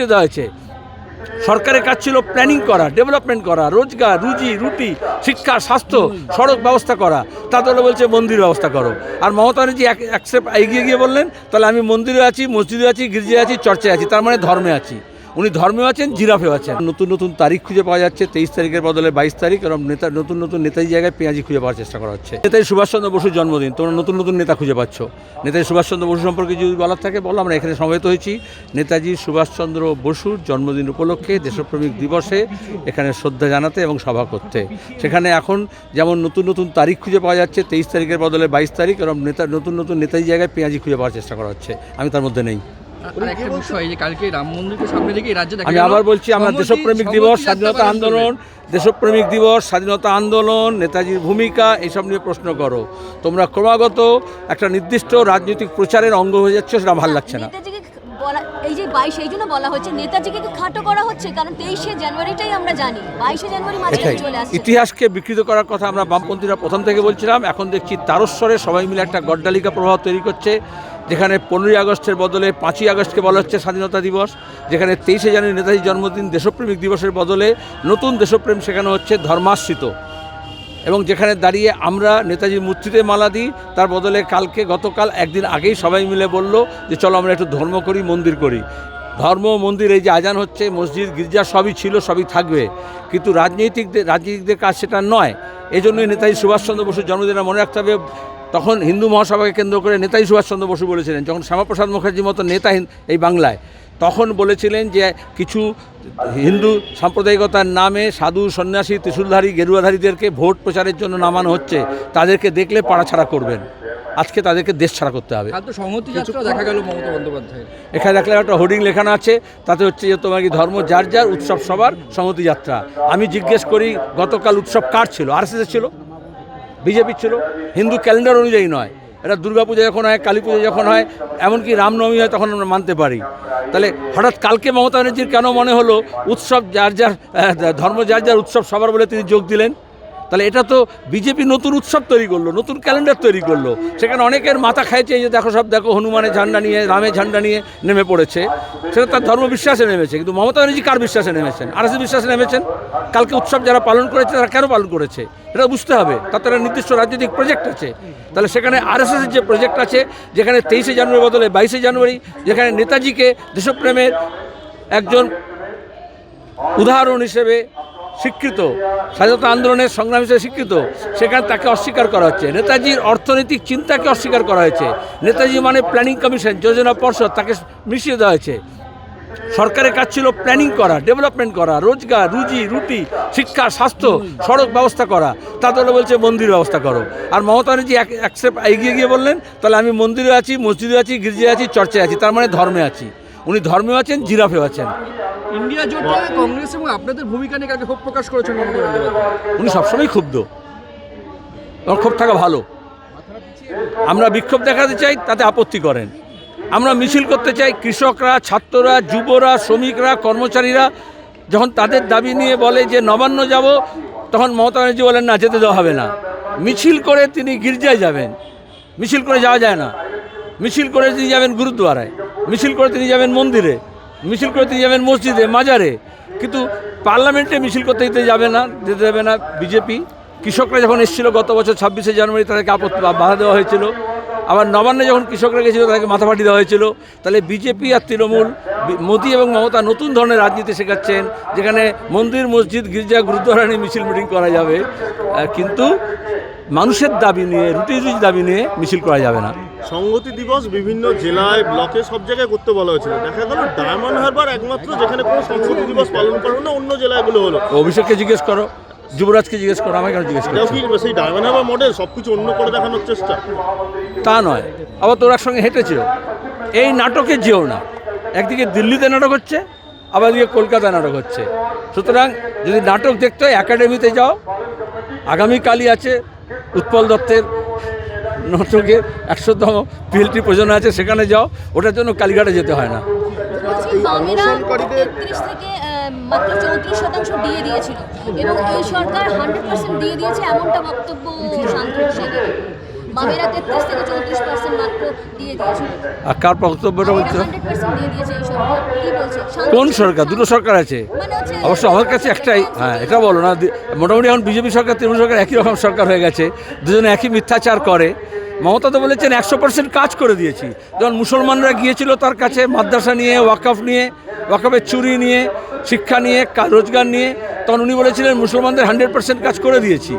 দেওয়া হয়েছে। সরকারের কাজ ছিল প্ল্যানিং করা ডেভেলপমেন্ট করা, রোজগার, রুজি, রুটি, শিক্ষা, স্বাস্থ্য, সড়ক ব্যবস্থা করা। তা তাহলে বলছে মন্দির ব্যবস্থা করো। আর মমতা ব্যানার্জি এক অ্যাকসেপ্ট এগিয়ে গিয়ে বললেন, তাহলে আমি মন্দিরে আছি, মসজিদে আছি গির্জে আছি, চর্চায় আছি। তার মানে ধর্মে আছি। উনি ধর্মেও আছেন জিরাফেও আছেন। নতুন নতুন তারিখ খুঁজে পাওয়া যাচ্ছে তেইশ তারিখের বদলে বাইশ তারিখ এবং নেতা নতুন নতুন নেতাজি জায়গায় পেঁয়াজি খুঁজে পাওয়ার চেষ্টা করা হচ্ছে। নেতাজি সুভাষচন্দ্র বসুর জন্মদিন তোমরা নতুন নতুন নেতা খুঁজে পাচ্ছ। নেতাজি সুভাষচন্দ্র বসু সম্পর্কে যদি বলার থাকে বলো আমরা এখানে সমবেত হয়েছি। নেতাজি সুভাষচন্দ্র বসুর জন্মদিন উপলক্ষে দেশপ্রেমিক দিবসে এখানে শ্রদ্ধা জানাতে এবং সভা করতে। সেখানে এখন যেমন নতুন নতুন তারিখ খুঁজে পাওয়া যাচ্ছে তেইশ তারিখের বদলে বাইশ তারিখ এবং নেতা নতুন নতুন নেতাজি জায়গায় পেঁয়াজি খুঁজে পাওয়ার চেষ্টা করা হচ্ছে। আমি তার মধ্যে নেই। আর বিষয় যে কালকে রাম মন্দিরকে সামনে রেখে রাজ্যে আমি আবার বলছি আমরা দেশপ্রেমিক দিবস স্বাধীনতা আন্দোলন দেশপ্রেমিক দিবস স্বাধীনতা আন্দোলন নেতাজির ভূমিকা এসব নিয়ে প্রশ্ন করো। তোমরা ক্রমাগত একটা নির্দিষ্ট রাজনৈতিক প্রচারের অঙ্গ হয়ে যাচ্ছে সেটা ভালো লাগছে না। বলা এই যে বাইশ এই জন্য বলা হচ্ছে নেতাজিকে খাটো করা হচ্ছে? কারণ তেইশে জানুয়ারিটাই আমরা জানি। বাইশে জানুয়ারি মাঝে চলে আসছে। ইতিহাসকে বিকৃত করার কথা আমরা বামপন্থীরা প্রথম থেকে বলছিলাম এখন দেখছি তারস্বরে সবাই মিলে একটা গড্ডালিকা প্রভাব তৈরি করছে। যেখানে পনেরোই আগস্টের বদলে পাঁচই আগস্টকে বলা হচ্ছে স্বাধীনতা দিবস, যেখানে তেইশে জানুয়ারি নেতাজির জন্মদিন দেশপ্রেমিক দিবসের বদলে নতুন দেশপ্রেম শেখানো হচ্ছে ধর্মাশ্রিত। এবং যেখানে দাঁড়িয়ে আমরা নেতাজির মূর্তিতে মালা দিই, তার বদলে কালকে গতকাল একদিন আগেই সবাই মিলে বলল যে, চলো আমরা একটু ধর্ম করি, মন্দির করি। ধর্ম, মন্দির, এই যে আজান হচ্ছে, মসজিদ, গির্জা, সবই ছিল, সবই থাকবে। কিন্তু রাজনৈতিকদের, রাজনীতিকদের কাজ সেটা নয়। এই জন্যই নেতাজি সুভাষচন্দ্র বসুর জন্মদিনে মনে রাখতে হবে, তখন হিন্দু মহাসভাকে কেন্দ্র করে নেতাজি সুভাষচন্দ্র বসু বলেছিলেন, যখন শ্যামাপ্রসাদ মুখার্জির মতো নেতা এই বাংলায়, তখন বলেছিলেন যে কিছু হিন্দু সাম্প্রদায়িকতার নামে সাধু, সন্ন্যাসী, ত্রিশূলধারী, গেরুয়াধারীদেরকে ভোট প্রচারের জন্য নামানো হচ্ছে, তাদেরকে দেখলে পাড়াছাড়া করবেন। আজকে তাদেরকে দেশ ছাড়া করতে হবে। দেখা গেল মমতা বন্দ্যোপাধ্যায়ের। এখানে দেখলে একটা হোর্ডিং লেখানো আছে তাতে হচ্ছে যে তোমার কি ধর্ম যার যার উৎসব সবার সংহতি যাত্রা। আমি জিজ্ঞেস করি গতকাল উৎসব কার ছিল? আর ছিল? বিজেপির ছিল? হিন্দু ক্যালেন্ডার অনুযায়ী নয়। এটা দুর্গাপূজা যখন হয় কালী পুজো যখন হয় এমনকি রামনবমী হয় তখন আমরা মানতে পারি। তাহলে হঠাৎ কালকে মমতা ব্যানার্জির কেন মনে হলো উৎসব যার যার ধর্ম যার যার উৎসব সবার বলে তিনি যোগ দিলেন? তাহলে এটা তো বিজেপি নতুন উৎসব তৈরি করল, নতুন ক্যালেন্ডার তৈরি করল। সেখানে অনেকের মাথা খাইছে এই যে দেখো সব, দেখো হনুমানের ঝান্ডা নিয়ে, রামের ঝান্ডা নিয়ে নেমে পড়েছে। সেটা তার ধর্ম বিশ্বাসে নেমেছে, কিন্তু মমতা ব্যানার্জি কার বিশ্বাসে নেমেছেন? আর বিশ্বাসে নেমেছেন? কালকে উৎসব যারা পালন করেছে তারা কেন পালন করেছে? এটা বুঝতে হবে। তার তো একটা নির্দিষ্ট রাজনৈতিক প্রজেক্ট আছে। তাহলে সেখানে আরএসএসের যে প্রজেক্ট আছে, যেখানে তেইশে জানুয়ারি বদলে বাইশে জানুয়ারি, যেখানে নেতাজিকে দেশপ্রেমের একজন উদাহরণ হিসেবে স্বীকৃত স্বাধীনতা আন্দোলনের সংগ্রাম হিসেবে স্বীকৃত সেখানে তাকে অস্বীকার করা হচ্ছে। নেতাজির অর্থনৈতিক চিন্তাকে অস্বীকার করা হয়েছে। নেতাজি মানে প্ল্যানিং কমিশন যোজনা পর্ষদ, তাকে মিশিয়ে দেওয়া হয়েছে। সরকারের কাজ ছিল প্ল্যানিং করা ডেভেলপমেন্ট করা, রোজগার, রুজি, রুটি, শিক্ষা, স্বাস্থ্য, সড়ক ব্যবস্থা করা। তা তাহলে বলছে, মন্দির ব্যবস্থা করো। আর মমতা ব্যানার্জি অ্যাকসেপ্ট এগিয়ে গিয়ে বললেন, তাহলে আমি মন্দিরে আছি, মসজিদে আছি গির্জে আছি, চর্চায় আছি। তার মানে ধর্মে আছি। উনি ধর্মেও আছেন জিরাফেও আছেন। ইন্ডিয়া জোটে কংগ্রেস এবং আপনাদের ভূমিকা নিয়ে ক্ষোভ প্রকাশ করেছেন মমতা বন্দ্যোপাধ্যায় উনি সবসময় ক্ষুব্ধ। ওর ক্ষোভ থাকা ভালো। আমরা বিক্ষোভ দেখাতে চাই তাতে আপত্তি করেন। আমরা মিছিল করতে চাই কৃষকরা ছাত্ররা যুবরা শ্রমিকরা কর্মচারীরা যখন তাদের দাবি নিয়ে বলে যে নবান্ন যাব তখন মমতা ব্যানার্জি বলেন না যেতে দেওয়া হবে না। মিছিল করে তিনি গির্জায় যাবেন। মিছিল করে যাওয়া যায় না। মিছিল করে তিনি যাবেন গুরুদ্বারায় মিছিল করে তিনি যাবেন মন্দিরে। মিছিল করতে যাবেন মসজিদে, মাজারে। কিন্তু পার্লামেন্টে মিছিল করতে দিতে যাবে না, যেতে দেবে না বিজেপি। কৃষকরা যখন এসেছিল গত বছর ছাব্বিশে জানুয়ারি, তাদেরকে আপত্তি বাধা দেওয়া হয়েছিল। আবার নবান্নে যখন কৃষকরা গেছিল, তাদেরকে মাথা ফাটি দেওয়া হয়েছিল। তাহলে বিজেপি আর তৃণমূল মোদি এবং মমতা নতুন ধরনের রাজনীতি শেখাচ্ছেন, যেখানে মন্দির, মসজিদ, গির্জা, গুরুদ্বারা নিয়ে মিছিল মিটিং করা যাবে। কিন্তু মানুষের দাবি নিয়ে রুটি রুজি দাবি নিয়ে মিছিল করা যাবে না। সংহতি দিবস বিভিন্ন জেলায় ব্লকে সব জায়গায় করতে বলা হয়েছিল। দেখা গেল ডায়মন্ড হারবার একমাত্র যেখানে কোনো সংহতি দিবস পালন করো না অন্য জেলাগুলো হলো। অভিষেককে জিজ্ঞেস করো যুবরাজকে জিজ্ঞেস করো আমাকে কেন জিজ্ঞেস এটাও করছ কি সেই ডায়মন্ড হারবার মডেল সব কিছু অন্য করে দেখানোর চেষ্টা। তা নয় আবার তোর সঙ্গে হেঁটেছিল এই নাটকে যেও না। একদিকে দিল্লিতে নাটক হচ্ছে আবার এদিকে কলকাতায় নাটক হচ্ছে। সুতরাং যদি নাটক দেখতে হয় একাডেমিতে যাও। আগামীকালই আছে উৎপল দত্তের নাটকের একশোতম পিএলটি প্রযোজনা আছে, সেখানে যাও। ওটার জন্য কালীঘাটে যেতে হয় না। দিয়েছে, এমনটা বক্তব্য বামেরা তেত্রিশ থেকে চৌত্রিশ পার্সেন্ট মাত্র দিয়ে দিয়েছে। আর কার বক্তব্যটা বলছো? দিয়ে দিয়েছে এই সরকার কি বলছে? কোন সরকার? দুটো সরকার। আছে। মানে অবশ্য আমার কাছে একটাই হ্যাঁ এটা বলো না। মোটামুটি এখন বিজেপি সরকার তৃণমূল সরকার একই রকম সরকার হয়ে গেছে। দুজনে একই মিথ্যাচার করে। মমতা তো বলেছেন একশো পার্সেন্ট কাজ করে দিয়েছি। যেমন মুসলমানরা গিয়েছিল তার কাছে মাদ্রাসা নিয়ে ওয়াকফ নিয়ে ওয়াকফের চুরি নিয়ে শিক্ষা নিয়ে রোজগার নিয়ে। তখন উনি বলেছিলেন মুসলমানদের হান্ড্রেড পার্সেন্ট কাজ করে দিয়েছি।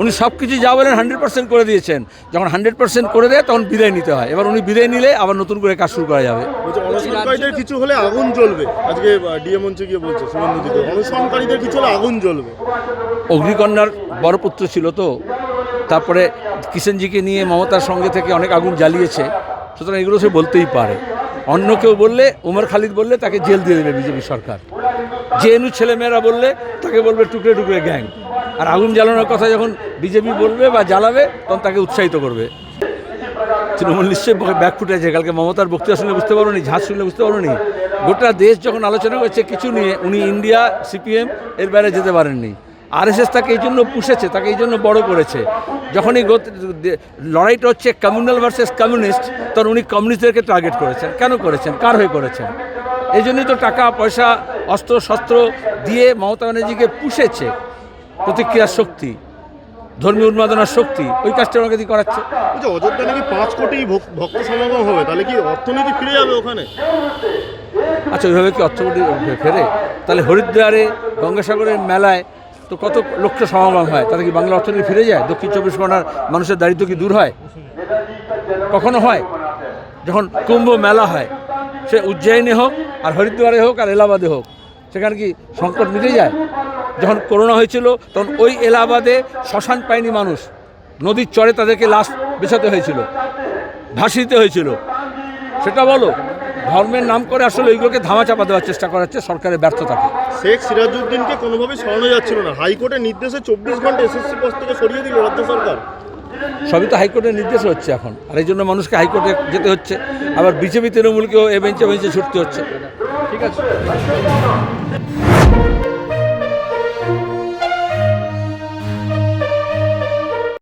উনি সব কিছু যা বলেন হান্ড্রেড পার্সেন্ট করে দিয়েছেন। যখন হান্ড্রেড পার্সেন্ট করে দেয় তখন বিদায় নিতে হয়। এবার উনি বিদায় নিলে আবার নতুন করে কাজ শুরু করা যাবে। কিছু হলে আগুন জ্বলবে। আজকে ডিএ মঞ্চে গিয়ে বলছে অনশনকারীদের কিছু হলে আগুন জ্বলবে। অগ্নিকন্যার বড় পুত্র ছিল তো তারপরে কিষেনজিকে নিয়ে মমতার সঙ্গে থেকে অনেক আগুন জ্বালিয়েছে। সুতরাং এগুলো সে বলতেই পারে। অন্য কেউ বললে উমর খালিদ বললে তাকে জেল দিয়ে দেবে বিজেপি সরকার। জেএনইউ ছেলেমেয়েরা বললে তাকে বলবে টুকরে টুকরে গ্যাং। আর আগুন জ্বালানোর কথা যখন বিজেপি বলবে বা জ্বালাবে, তখন তাকে উৎসাহিত করবে। তৃণমূল নিশ্চয়ই ব্যাক ফুটেছে কালকে মমতার বক্তৃতা শুনলে বুঝতে পারো নি ঝাঁজ শুনলে বুঝতে পারো নি গোটা দেশ যখন আলোচনা করছে, কিছু নিয়ে, উনি ইন্ডিয়া, সিপিএম, এর বাইরে যেতে পারেননি। আরএসএস তাকে এই জন্য পুষেছে, তাকে এই জন্য বড় করেছে। যখনই লড়াইটা হচ্ছে কমিউনাল ভার্সেস কমিউনিস্ট, তখন উনি কমিউনিস্টদেরকে টার্গেট করেছেন। কেন করেছেন? কার হয়ে করেছেন? এই জন্যই তো টাকা, পয়সা, অস্ত্র, শস্ত্র দিয়ে মমতা ব্যানার্জিকে পুষেছে। প্রতিক্রিয়ার শক্তি ধর্মীয় উন্মাদনার শক্তি ওই কাজটা ওনাকে দিয়ে করাচ্ছে। বলছে অযোধ্যা নাকি পাঁচ কোটি ভক- ভক্ত সমাগম হবে তাহলে কি অর্থনীতি ফিরে যাবে ওখানে? আচ্ছা ওইভাবে কি অর্থনীতি ফেরে? তাহলে হরিদ্বারে গঙ্গাসাগরের মেলায় তো কত লক্ষ সমাগম হয়? তাতে কি বাংলা অর্থনীতি ফিরে যায়? দক্ষিণ চব্বিশ পরগনার মানুষের দারিদ্র কি দূর হয়? কখনো হয়। যখন কুম্ভ মেলা হয় সে উজ্জয়িনী হোক আর হরিদ্বারে হোক আর এলাহাবাদে হোক সেখানে কি সংকট মিটে যায়? যখন করোনা হয়েছিল তখন ওই এলাহাবাদে শ্মশান পায়নি মানুষ। নদীর চরে তাদেরকে লাশ বেছাতে হয়েছিল ভাসিয়ে দিতে হয়েছিল। সেটা বলো ধর্মের নাম করে আসলে ওইগুলোকে ধামা চাপা দেওয়ার চেষ্টা করা হচ্ছে সরকারের ব্যর্থতাকে। শেখ সিরাজউদ্দিনকে কোনোভাবেই সরানো যাচ্ছিল না। হাইকোর্টের নির্দেশে চব্বিশ ঘণ্টা এসএসসি পোস্ট থেকে সরিয়ে দিল রাজ্য সরকার। সবই তো হাইকোর্টের নির্দেশ হচ্ছে এখন। আর এই জন্য মানুষকে হাইকোর্টে যেতে হচ্ছে। আবার বিজেপি তৃণমূলকেও এ বেঞ্চে বেঞ্চে ছুটতে হচ্ছে। ঠিক আছে।